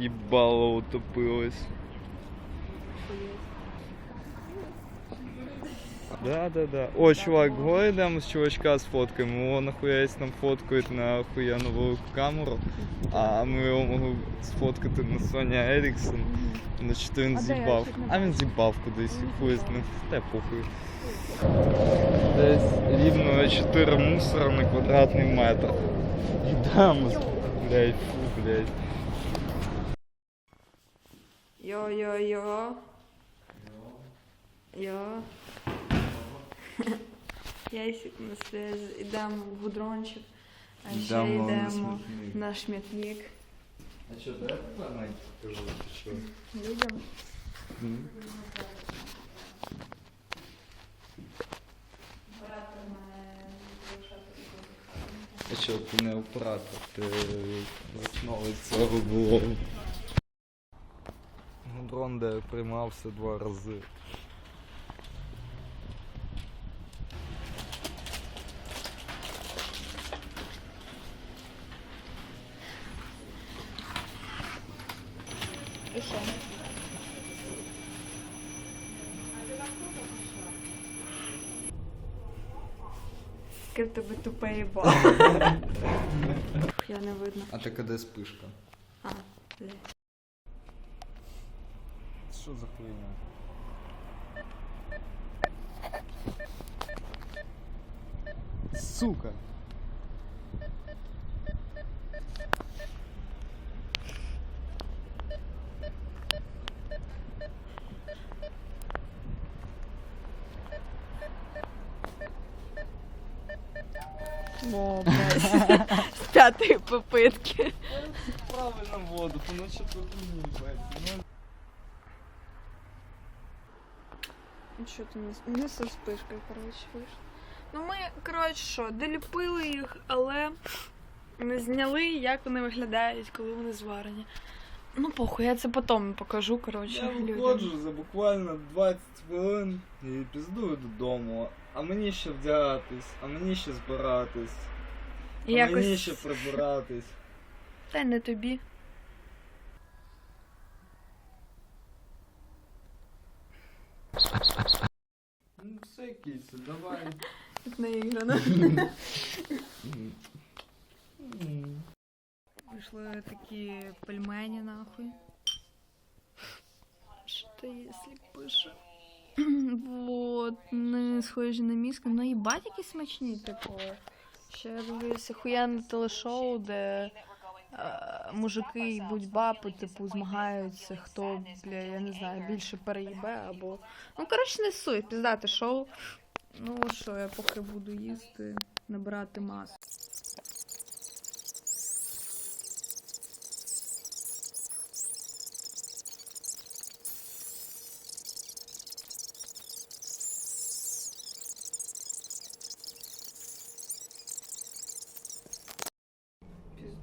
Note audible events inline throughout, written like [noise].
Їбало утопилось. Да, да, да. О, чувак, го йдемо з чувачка сфоткаємо. Його нахуясь нам фоткають на охуєнну камеру. А ми його могли сфоткати на Ericsson. Значить, він А з'їбав. А він з'їбав кудись і хуй з ним. Та похуй. Десь рівно 4 мусора на квадратний метр. Йдемо, блядь, фу, блядь. Йо-йо-йо. Йо. Ясик на связі. Ідемо в гудрончик. А ще Йдемо на йдемо смітник. на шмітник. А що, я навіть покажу, чи що? Людям. А що, ти не оператор, ти засновець цього було. Дрон, де приймався два рази. І що? В тебе тупе їбало. [laughs] Я не видно. А ти де спишка? А, де? Що за хуйня? Сука! О, [laughs] блядь. З п'ятої попитки. Правильно воду, то ну що тут не блядь. Ну, Що ти не, со спишкою, коротше, вийшло. Ну ми, коротше, що, доліпили їх, але не зняли, як вони виглядають, коли вони зварені. Ну, похуй, я це потім покажу, коротше, Я виходжу за буквально 20 хвилин і піздую додому. А мені ще вдягатись, а мені ще збиратись, а І мені ще прибиратись. Та й не тобі. Все, кіся, давай. Наіграно. Вийшли такі пельмені, нахуй. Що то якщо пише? Вот, не схожі на мізки, ну їбать які смачні, типу. Ще я дивлюся хуяне телешоу, де мужики й будь-баби, типу, змагаються, хто, бля, я не знаю, більше переїбе або. Ну, коротше, не суй, пізнати шоу. Ну що, я поки буду їсти, набирати масу.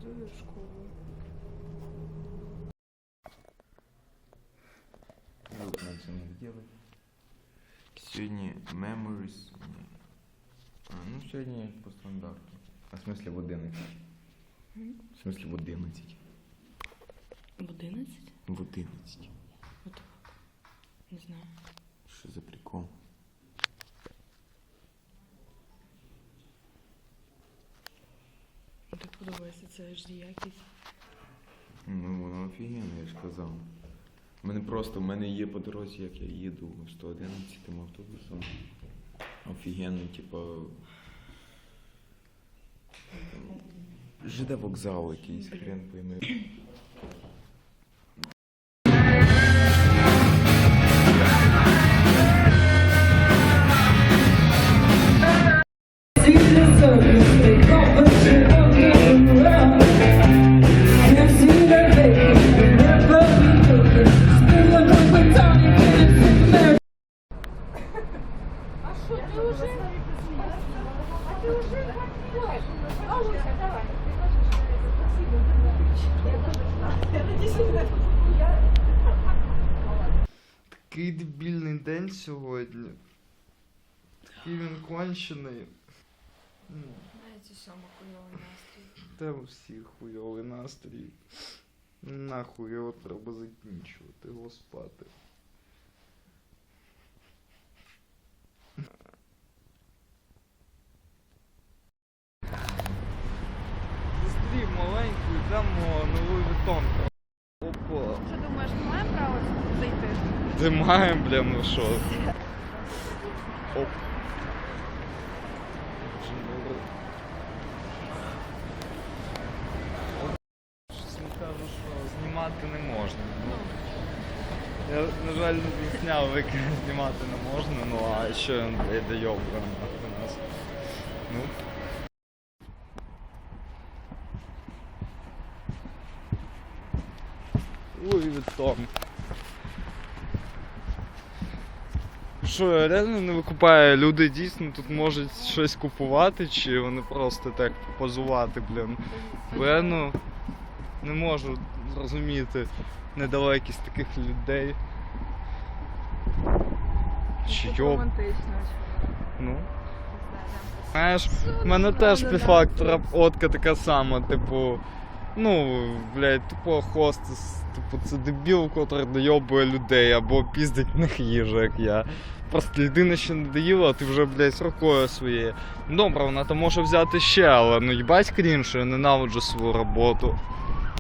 В школу. Звук нам це делать. Сьогодні memories. А, ну сьогодні по стандарту. А в смысле в 11. В смысле в 11. В 11? В 11. Не знаю. Що за прикол? Так подобається це ж якість. Ну, воно офігенно, я ж казав. У мене просто, в мене є по дорозі, як я їду 111 автобусом. Офігенно, типа. ЖД вокзал якийсь, хрен пойми. Такий дебільний день сьогодні. Такий він кончений. Ну, Знаєте, сьома хуйовий настрій. Та у всіх хуйовий настрій. Нахуй його треба закінчувати, його спати. Зайти? Ти маємо, бля, ну що? Оп. Дуже добре. От, Щось він каже, що знімати не можна. Ну, я, на жаль, не зняв, як знімати не можна, ну а що він, блядь, дойобує нахуй нас. Ну. Луї Віттон. Що, реально не викупає, люди дійсно тут можуть щось купувати, чи вони просто так позувати, блін. Бо я ну не можу зрозуміти недалекість таких людей. Чи йоб, ну. Знаєш, в мене теж правда, півфактора отка така сама, типу. Ну, блядь, тупо хостес, типу, це дебіл, котрий дойобує людей або піздить в них їжу, як я. Просто людина ще не доїла, а ти вже, блядь, рукою своєю. Добре, вона то може взяти ще, але ну їбать крінше, я ненавиджу свою роботу.